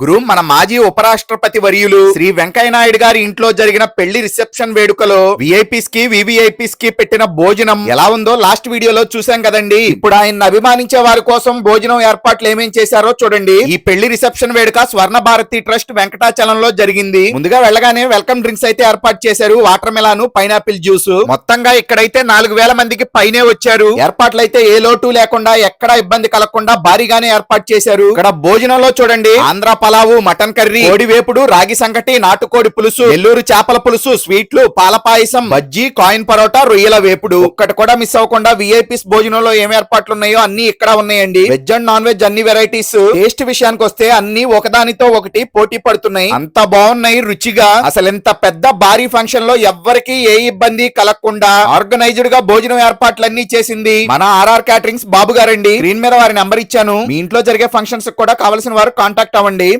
గురు మన మాజీ ఉపరాష్ట్రపతి వర్యులు శ్రీ వెంకయ్య నాయుడు గారి ఇంట్లో జరిగిన పెళ్ళి రిసెప్షన్ వేడుకలో విఐపీస్కి వివిఐపీస్కి పెట్టిన భోజనం ఎలా ఉందో లాస్ట్ వీడియోలో చూసాం కదండి. ఇప్పుడు ఆయన అభిమానించే వారి కోసం భోజనం ఏర్పాట్లు ఏమేం చేశారో చూడండి. ఈ పెళ్ళి రిసెప్షన్ వేడుక స్వర్ణ భారతి ట్రస్ట్ వెంకటాచలంలో జరిగింది. ముందుగా వెళ్ళగానే వెల్కమ్ డ్రింక్స్ అయితే ఏర్పాటు చేశారు. వాటర్ మెలాను పైనాపిల్ జ్యూస్. మొత్తంగా ఇక్కడైతే నాలుగు వేల మందికి పైనే వచ్చారు. ఏర్పాట్లు అయితే ఏ లోటు లేకుండా ఎక్కడా ఇబ్బంది కలగకుండా భారీగానే ఏర్పాటు చేశారు. ఇక్కడ భోజనంలో చూడండి. ఆంధ్ర పలావు మటన్ కర్రీ కోడి వేపుడు రాగి సంగటి నాటుకోడి పులుసు ఎల్లూరు చేపల పులుసు స్వీట్లు పాల పాయసం బజ్జీ కాయిన్ పరోటా రొయ్యల వేపుడు. ఒక్కటి కూడా మిస్ అవ్వకుండా విఐపీస్ భోజనంలో ఏం ఏర్పాట్లు ఉన్నాయో అన్ని ఇక్కడ ఉన్నాయండి. వెజ్ అండ్ నాన్ వెజ్ అన్ని వెరైటీస్ టేస్ట్ విషయానికి వస్తే అన్ని ఒకదానితో ఒకటి పోటీ పడుతున్నాయి. అంత బాగున్నాయి రుచిగా. అసలు ఎంత పెద్ద భారీ ఫంక్షన్లో ఎవ్వరికి ఏ ఇబ్బంది కలగకుండా ఆర్గనైజ్డ్గా భోజనం ఏర్పాట్లన్నీ చేసింది. మన ఆర్ఆర్ క్యాటరింగ్స్ బాబు గారండి. స్క్రీన్ మీద వారి నెంబర్ ఇచ్చాను. మీ ఇంట్లో జరిగే ఫంక్షన్స్ కూడా కావాల్సిన వారు కాంటాక్ట్ అవ్వండి.